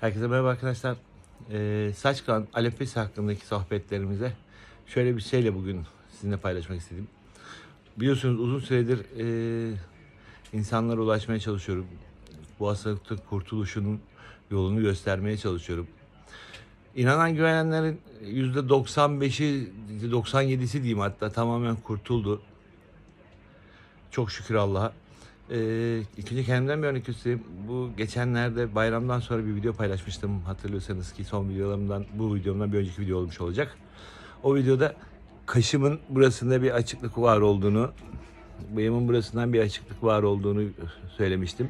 Herkese merhaba arkadaşlar. Ee, saç kan alefesi hakkındaki sohbetlerimize şöyle bir şeyle bugün sizinle paylaşmak istedim. Biliyorsunuz uzun süredir e, insanlara ulaşmaya çalışıyorum. Bu hastalıktan kurtuluşunun yolunu göstermeye çalışıyorum. İnanan güvenenlerin %95'i, %97'si diyeyim hatta tamamen kurtuldu. Çok şükür Allah'a. Ee, ikinci kendimden bir örnek göstereyim. Bu geçenlerde bayramdan sonra bir video paylaşmıştım. Hatırlıyorsanız ki son videolarımdan, bu videomdan bir önceki video olmuş olacak. O videoda kaşımın burasında bir açıklık var olduğunu, bıyığımın burasından bir açıklık var olduğunu söylemiştim.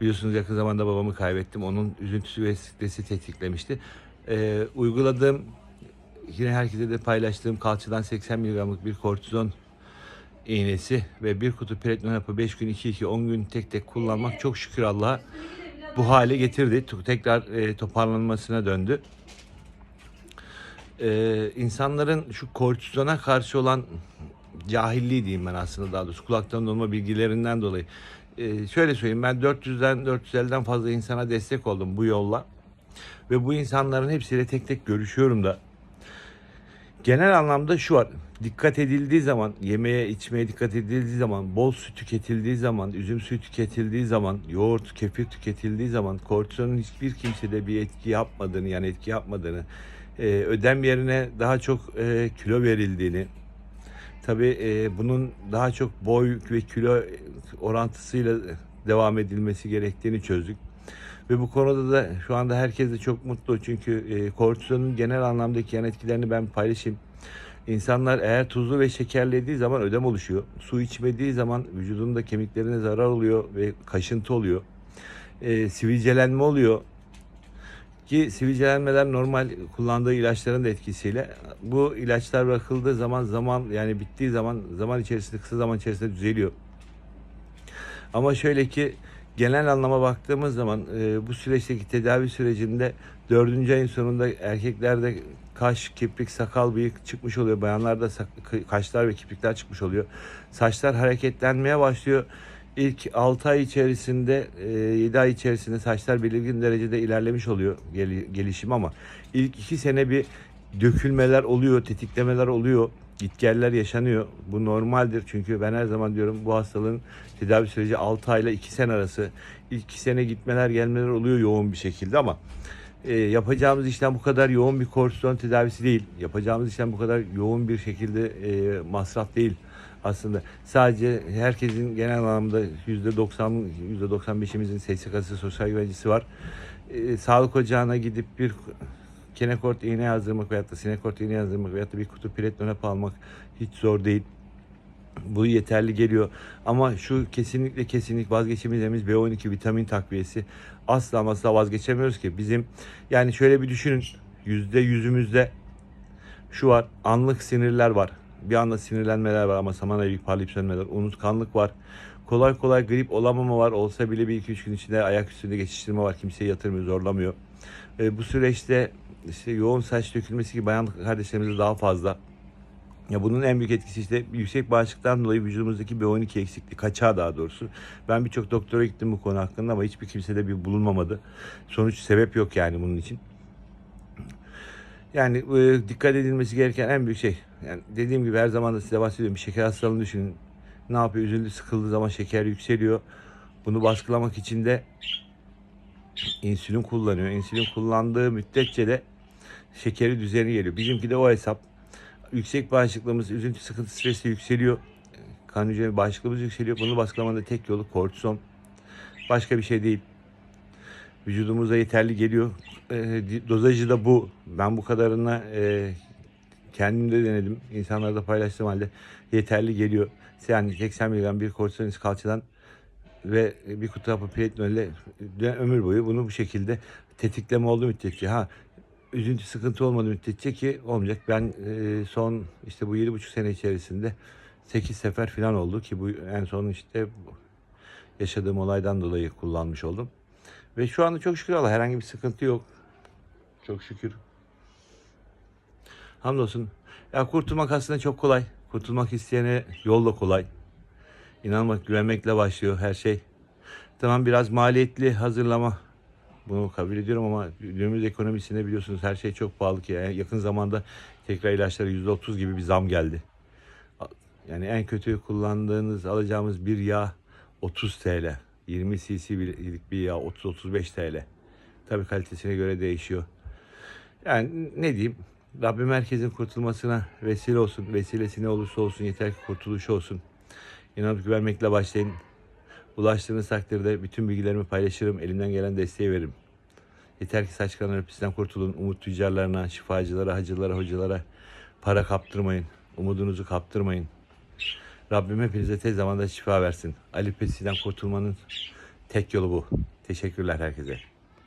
Biliyorsunuz yakın zamanda babamı kaybettim. Onun üzüntüsü ve stresi tetiklemişti. Ee, uyguladığım, yine herkese de paylaştığım kalçadan 80 mg'lık bir kortizon iğnesi ve bir kutu platinum hapı 5 gün 2-2 10 gün tek tek kullanmak çok şükür Allah'a bu hale getirdi. Tekrar e, toparlanmasına döndü. E, insanların şu kortizona karşı olan cahilliği diyeyim ben aslında daha doğrusu kulaktan dolma bilgilerinden dolayı. E, şöyle söyleyeyim ben 400'den 450'den fazla insana destek oldum bu yolla. Ve bu insanların hepsiyle tek tek görüşüyorum da genel anlamda şu var. Dikkat edildiği zaman, yemeğe içmeye dikkat edildiği zaman, bol su tüketildiği zaman, üzüm suyu tüketildiği zaman, yoğurt, kefir tüketildiği zaman kortizonun hiçbir kimsede bir etki yapmadığını, yani etki yapmadığını, e, ödem yerine daha çok e, kilo verildiğini, tabii e, bunun daha çok boy ve kilo orantısıyla devam edilmesi gerektiğini çözdük. Ve bu konuda da şu anda herkes de çok mutlu çünkü e, kortizonun genel anlamdaki yan etkilerini ben paylaşayım. İnsanlar eğer tuzlu ve şekerli yediği zaman ödem oluşuyor. Su içmediği zaman vücudunda kemiklerine zarar oluyor ve kaşıntı oluyor. E, sivilcelenme oluyor. Ki sivilcelenmeler normal kullandığı ilaçların da etkisiyle bu ilaçlar bırakıldığı zaman zaman yani bittiği zaman zaman içerisinde kısa zaman içerisinde düzeliyor. Ama şöyle ki genel anlama baktığımız zaman e, bu süreçteki tedavi sürecinde dördüncü ayın sonunda erkeklerde kaş, kirpik, sakal, bıyık çıkmış oluyor. Bayanlarda kaşlar ve kirpikler çıkmış oluyor. Saçlar hareketlenmeye başlıyor. İlk 6 ay içerisinde, e, 7 ay içerisinde saçlar belirgin derecede ilerlemiş oluyor gel- gelişim ama ilk 2 sene bir dökülmeler oluyor, tetiklemeler oluyor, gitgeller yaşanıyor. Bu normaldir çünkü ben her zaman diyorum bu hastalığın tedavi süreci 6 ayla 2 sene arası. İlk 2 sene gitmeler gelmeler oluyor yoğun bir şekilde ama e, yapacağımız işlem bu kadar yoğun bir kortizon tedavisi değil. Yapacağımız işlem bu kadar yoğun bir şekilde e, masraf değil aslında. Sadece herkesin genel anlamda %90, %95'imizin SSK'sı, sosyal güvencesi var. E, sağlık ocağına gidip bir kenekort iğne yazdırmak veyahut da sinekort iğne yazdırmak veyahut da bir kutu platinum almak hiç zor değil. Bu yeterli geliyor. Ama şu kesinlikle kesinlikle vazgeçemeyeceğimiz B12 vitamin takviyesi asla asla vazgeçemiyoruz ki. Bizim yani şöyle bir düşünün. Yüzde yüzümüzde şu var. Anlık sinirler var. Bir anda sinirlenmeler var ama saman ayıp parlayıp sönmeler. Unutkanlık var. Kolay kolay grip olamama var. Olsa bile bir iki üç gün içinde ayak üstünde geçiştirme var. Kimseyi yatırmıyor, zorlamıyor. E, bu süreçte işte yoğun saç dökülmesi gibi bayan kardeşlerimizde daha fazla. Ya bunun en büyük etkisi işte yüksek bağışıklıktan dolayı vücudumuzdaki B12 eksikliği, kaçağı daha doğrusu. Ben birçok doktora gittim bu konu hakkında ama hiçbir kimsede bir bulunmamadı. Sonuç sebep yok yani bunun için. Yani e, dikkat edilmesi gereken en büyük şey. Yani dediğim gibi her zaman da size bahsediyorum. Bir şeker hastalığını düşünün. Ne yapıyor? Üzüldü, sıkıldığı zaman şeker yükseliyor. Bunu baskılamak için de insülin kullanıyor. İnsülin kullandığı müddetçe de şekeri düzeni geliyor. Bizimki de o hesap. Yüksek bağışıklığımız, üzüntü, sıkıntı, stresle yükseliyor. Kan hücre bağışıklığımız yükseliyor. Bunu baskılamanın tek yolu kortizon. Başka bir şey değil. Vücudumuza yeterli geliyor. E, dozajı da bu. Ben bu kadarına e, kendim de denedim. İnsanlara da paylaştığım halde yeterli geliyor. Yani 80 mg bir kortizon kalçadan ve bir kutu hapı ömür boyu bunu bu şekilde tetikleme oldu müddetçe. Ha üzüntü sıkıntı olmadı müddetçe ki olmayacak. Ben e, son işte bu yedi buçuk sene içerisinde 8 sefer falan oldu ki bu en son işte yaşadığım olaydan dolayı kullanmış oldum. Ve şu anda çok şükür Allah herhangi bir sıkıntı yok. Çok şükür. Hamdolsun. Ya kurtulmak aslında çok kolay. Kurtulmak isteyene yol da kolay. İnanmak, güvenmekle başlıyor her şey. Tamam biraz maliyetli hazırlama Bunu kabul ediyorum ama günümüz ekonomisinde biliyorsunuz her şey çok pahalı ki. Yani yakın zamanda tekrar ilaçlara %30 gibi bir zam geldi. Yani en kötü kullandığınız, alacağımız bir yağ 30 TL. 20 cc'lik bir yağ 30-35 TL. Tabii kalitesine göre değişiyor. Yani ne diyeyim? Rabbim herkesin kurtulmasına vesile olsun. Vesilesi ne olursa olsun yeter ki kurtuluş olsun. İnanıp güvenmekle başlayın. Ulaştığınız takdirde bütün bilgilerimi paylaşırım. Elimden gelen desteği veririm. Yeter ki saç kanı herpesinden kurtulun. Umut tüccarlarına, şifacılara, hacılara, hocalara para kaptırmayın. Umudunuzu kaptırmayın. Rabbim hepinize tez zamanda şifa versin. Alipesi'den kurtulmanın tek yolu bu. Teşekkürler herkese.